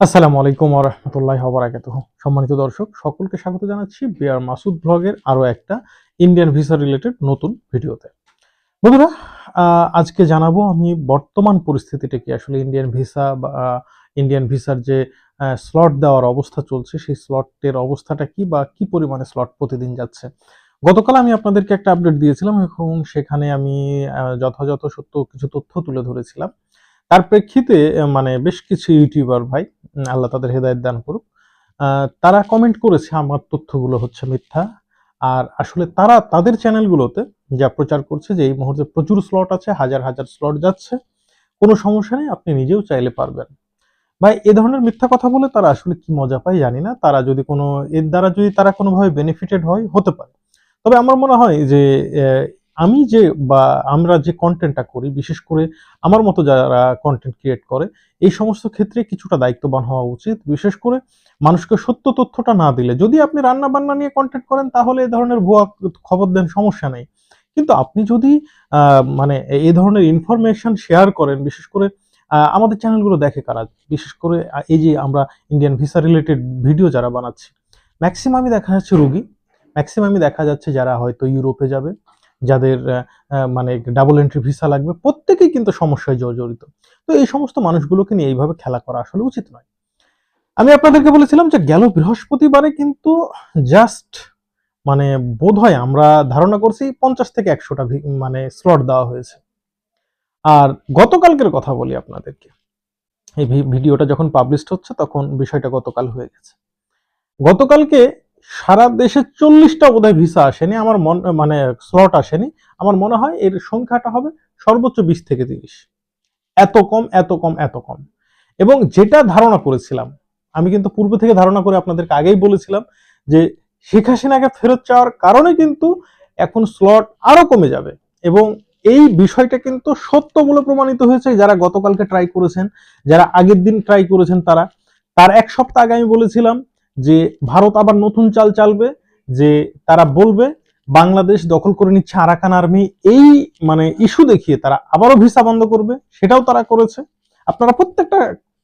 আসসালামু আলাইকুম রহমতুল্লাহ বরাকাত সম্মানিত দর্শক, সকলকে স্বাগত জানাচ্ছি বিআর মাসুদ ব্লগের আরও একটা ইন্ডিয়ান ভিসা রিলেটেড নতুন ভিডিওতে। বন্ধুরা আজকে জানাব আমি বর্তমান পরিস্থিতিটা কি, আসলে ইন্ডিয়ান ভিসা বা ইন্ডিয়ান ভিসার যে স্লট দেওয়ার অবস্থা চলছে, সেই স্লটের অবস্থাটা কি বা কি পরিমাণে স্লট প্রতিদিন যাচ্ছে। গতকাল আমি আপনাদেরকে একটা আপডেট দিয়েছিলাম, এবং সেখানে আমি যথাযথ সত্য, কিছু তথ্য তুলে ধরেছিলাম। তার প্রেক্ষিতে মানে বেশ কিছু ইউটিউবার ভাই আল্লাহ তাদের হেদায়েত দান করুক তারা কমেন্ট করেছে আমার তথ্যগুলো হচ্ছে মিথ্যা। আর আসলে তারা তাদের চ্যানেলগুলোতে যা প্রচার করছে যে, এই মুহূর্তে প্রচুর স্লট আছে, হাজার হাজার স্লট যাচ্ছে। কোনো সমস্যা নেই, আপনি নিজেও চাইলে পারবেন। ভাই, এ ধরনের মিথ্যা কথা বলে তারা আসলে কি মজা পায় জানি না। তারা যদি কোনো, এর দ্বারা যদি তারা কোনোভাবে বেনিফিটেড হয়, হতে পারে। তবে আমার মনে হয় যে আমি যে বা আমরা যে কন্টেন্টটা করি, বিশেষ করে আমার মতো যারা কন্টেন্ট ক্রিয়েট করে, এই সমস্ত ক্ষেত্রে কিছুটা দায়িত্ববান হওয়া উচিত। বিশেষ করে মানুষকে সত্য তথ্যটা না দিলে, যদি আপনি রান্না বান্না নিয়ে কন্টেন্ট করেন, তাহলে এ ধরনের ভুয়া খবর দেন সমস্যা নেই। কিন্তু আপনি যদি মানে এই ধরনের ইনফরমেশন শেয়ার করেন, বিশেষ করে আমাদের চ্যানেলগুলো দেখে কারা? বিশেষ করে এই যে আমরা ইন্ডিয়ান ভিসা রিলেটেড ভিডিও যারা বানাচ্ছি ম্যাক্সিমামই দেখা যাচ্ছে রুগী ম্যাক্সিমামই দেখা যাচ্ছে যারা হয়তো ইউরোপে যাবে। যাদের মানে ডাবল এন্ট্রি ভিসা লাগবে, প্রত্যেকেই কিন্তু সমস্যায় জ- জড়িত। তো এই সমস্ত মানুষগুলোকে নিয়ে এইভাবে খেলা করা আসলে উচিত নয়। আমি আপনাদেরকে বলেছিলাম যে গেল বৃহস্পতিবারে কিন্তু জাস্ট মানে বোধ হয় আমরা ধারণা করছি পঞ্চাশ থেকে একশোটা মানে স্লট দেওয়া হয়েছে। আর গতকালকের কথা বলি আপনাদেরকে। এই ভিডিওটা যখন পাবলিশড হচ্ছে তখন বিষয়টা গতকাল হয়ে গেছে। গতকালকে সারা দেশে চল্লিশটা বোধহয় ভিসা আসেনি, আমার মন মানে স্লট আসেনি। আমার মনে হয় এর সংখ্যাটা হবে সর্বোচ্চ বিশ থেকে তিরিশ। এত কম এত কম এত কম। এবং যেটা ধারণা করেছিলাম, আমি কিন্তু পূর্ব থেকে ধারণা করে আপনাদেরকে আগেই বলেছিলাম যে শেখ হাসিনাকে ফেরত চাওয়ার কারণে কিন্তু এখন স্লট আরও কমে যাবে। এবং এই বিষয়টা কিন্তু সত্য বলে প্রমাণিত হয়েছে, যারা গতকালকে ট্রাই করেছেন, যারা আগের দিন ট্রাই করেছেন তারা। তার এক সপ্তাহ আগে আমি বলেছিলাম যে ভারত আবার নতুন চাল চালবে, যে তারা বলবে, বাংলাদেশ দখল করে নিচ্ছে আরাকান আর্মি, এই মানে ইস্যু দেখিয়ে তারা আবারও ভিসা বন্ধ করবে, সেটাও তারা করেছে। আপনারা প্রত্যেকটা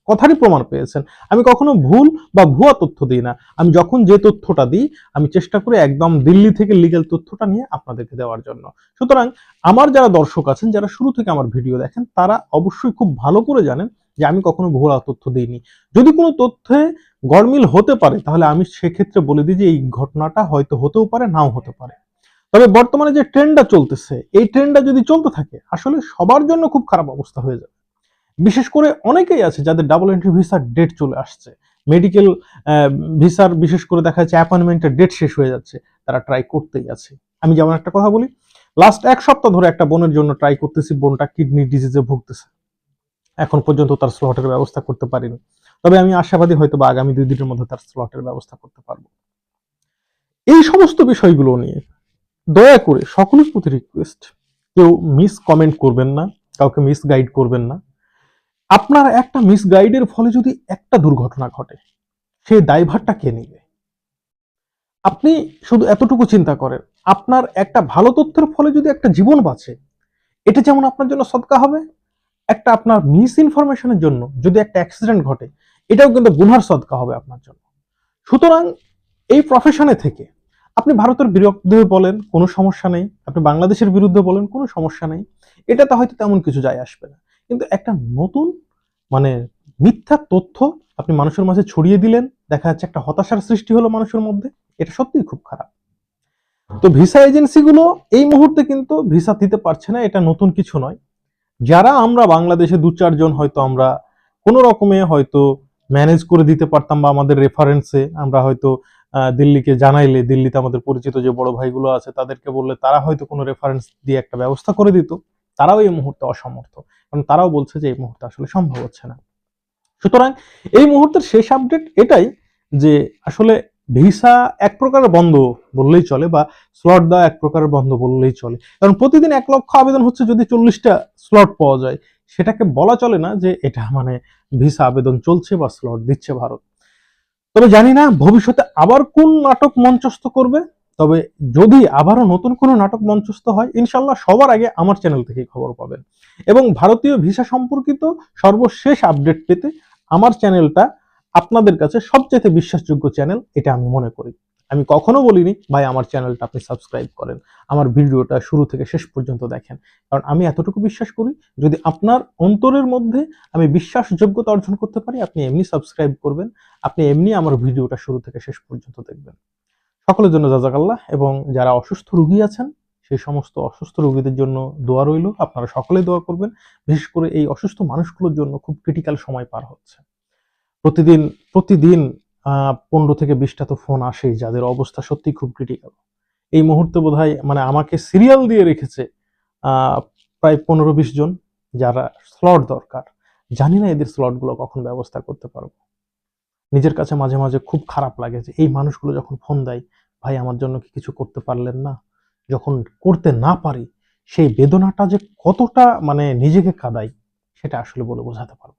কথারই প্রমাণ পেয়েছেন। আমি কখনো ভুল বা ভুয়া তথ্য দিই না। আমি যখন যে তথ্যটা দিই, আমি চেষ্টা করি একদম দিল্লি থেকে লিগ্যাল তথ্যটা নিয়ে আপনাদেরকে দেওয়ার জন্য। সুতরাং আমার যারা দর্শক আছেন, যারা শুরু থেকে আমার ভিডিও দেখেন, তারা অবশ্যই খুব ভালো করে জানেন যে আমি কখনো ভুয়া তথ্য দিইনি। যদি কোনো তথ্যে গরমিল হতে পারে, তাহলে আমি সেক্ষেত্রে বলে দিই যে এই ঘটনাটা হয়তো হতেও পারে, নাও হতে পারে। তবে বর্তমানে যে ট্রেন্ডটা চলতেছে, এই ট্রেন্ডটা যদি চলতে থাকে, আসলে সবার জন্য খুব খারাপ অবস্থা হয়ে যাবে। বিশেষ করে অনেকেই আছে যাদের ডাবল এন্ট্রি ভিসার ডেট চলে আসছে। মেডিকেল ভিসার বিশেষ করে দেখা যাচ্ছে অ্যাপয়েন্টমেন্টের ডেট শেষ হয়ে যাচ্ছে, তারা ট্রাই করতেই আছে। আমি যেমন একটা কথা বলি লাস্ট এক সপ্তাহ ধরে একটা বোনের জন্য ট্রাই করতেছি, বোনটা কিডনি ডিজিজে ভুগতেছে। এখন পর্যন্ত তার স্লটের ব্যবস্থা করতে পারিনি। তবে আমি আশাবাদী হয়তো বা আগামী দুই দিনের মধ্যে তার স্লটের ব্যবস্থা করতে পারব। এই সমস্ত বিষয়গুলো নিয়ে দয়া করে সকলের প্রতি রিকোয়েস্ট কেউ মিস কমেন্ট করবেন না, কাউকে মিস গাইড করবেন না। আপনার একটা মিস গাইডের ফলে যদি একটা দুর্ঘটনা ঘটে সেই দায়ভারটা কে নেবে? আপনি শুধু এতটুকু চিন্তা করেন, আপনার একটা ভালো তথ্যের ফলে যদি একটা জীবন বাঁচে, এটা যেমন আপনার জন্য সদকা হবে, একটা আপনার মিস ইনফরমেশনের জন্য যদি একটা অ্যাক্সিডেন্ট ঘটে এটাও কিন্তু গুনহার সদকা হবে আপনার জন্য। সুতরাং এই প্রফেশনে থেকে আপনি ভারতের বিরুদ্ধে বলেন, কোনো সমস্যা নেই। আপনি বাংলাদেশের বিরুদ্ধে বলেন, কোনো সমস্যা নেই। এটা এটাতে হয়তো তেমন কিছু যায় আসবে না। কিন্তু একটা নতুন মানে মিথ্যা তথ্য আপনি মানুষের মাঝে ছড়িয়ে দিলেন, দেখা যাচ্ছে একটা হতাশার সৃষ্টি হলো মানুষের মধ্যে, এটা সত্যিই খুব খারাপ। তো ভিসা এজেন্সিগুলো এই মুহূর্তে কিন্তু ভিসা দিতে পারছে না, এটা নতুন কিছু নয়। যারা আমরা বাংলাদেশে দু চারজন হয়তো আমরা, কোনো রকমে হয়তো ম্যানেজ করে দিতে পারতাম বা আমাদের রেফারেন্সে আমরা হয়তো দিল্লিকে জানাইলে, দিল্লিতে আমাদের পরিচিত যে বড় ভাইগুলো আছে তাদেরকে বললে তারা হয়তো কোনো রেফারেন্স দিয়ে একটা ব্যবস্থা করে দিত। তারাও এই মুহূর্তে অসমর্থ। কারণ তারাও বলছে যে এই মুহূর্তে আসলে সম্ভব হচ্ছে না। সুতরাং এই মুহূর্তের শেষ আপডেট এটাই যে আসলে ভিসা এক প্রকার বন্ধ বললেই চলে বা স্লট দেওয়া এক প্রকার বন্ধ বললেই চলে। কারণ প্রতিদিন এক লক্ষ আবেদন হচ্ছে যদি চল্লিশটা স্লট পাওয়া যায়। সেটাকে বলা চলে না যে এটা মানে ভিসা আবেদন চলছে বা স্লট দিচ্ছে ভারত। তবে জানি না ভবিষ্যতে আবার কোন নাটক মঞ্চস্থ করবে, তবে যদি আবারও নতুন কোনো নাটক মঞ্চস্থ হয়, ইনশাল্লাহ সবার আগে আমার চ্যানেল থেকেই খবর পাবেন। এবং ভারতীয় ভিসা সম্পর্কিত সর্বশেষ আপডেট পেতে আমার চ্যানেলটা আপনাদের কাছে সবচেয়ে বিশ্বাসযোগ্য চ্যানেল এটা আমি মনে করি। আমি কখনো বলিনি, ভাই, আমার চ্যানেলটা আপনি সাবস্ক্রাইব করেন। আমার ভিডিওটা শুরু থেকে শেষ পর্যন্ত দেখেন। কারণ আমি এতটুকু বিশ্বাস করি, যদি আপনার অন্তরের মধ্যে আমি বিশ্বাসযোগ্যতা অর্জন করতে পারি, আপনি এমনি সাবস্ক্রাইব করবেন, আপনি এমনি আমার ভিডিওটা শুরু থেকে শেষ পর্যন্ত দেখবেন। সকলের জন্য জাজাকাল্লাহ, এবং যারা অসুস্থ রুগী আছেন, সেই সমস্ত অসুস্থ রোগীদের জন্য দোয়া রইল। আপনারা সকলে দোয়া করবেন। বিশেষ করে এই অসুস্থ মানুষগুলোর জন্য খুব ক্রিটিক্যাল সময় পার হচ্ছে। প্রতিদিন প্রতিদিন পনেরো থেকে বিশটা তো ফোন আসেই, যাদের অবস্থা সত্যি খুব ক্রিটিক্যাল এই মুহূর্তে বোধহয় মানে আমাকে সিরিয়াল দিয়ে রেখেছে প্রায় পনেরো বিশ জন, যারা স্লট দরকার। জানি না এদের স্লটগুলো কখন ব্যবস্থা করতে পারব। নিজের কাছে মাঝে মাঝে খুব খারাপ লাগে যে, এই মানুষগুলো যখন ফোন দেয়, ভাই, আমার জন্য কি কিছু করতে পারলেন না? যখন করতে না পারি, সেই বেদনাটা যে কতটা মানে নিজেকে কাদাই সেটা আসলে বলে বোঝাতে পারব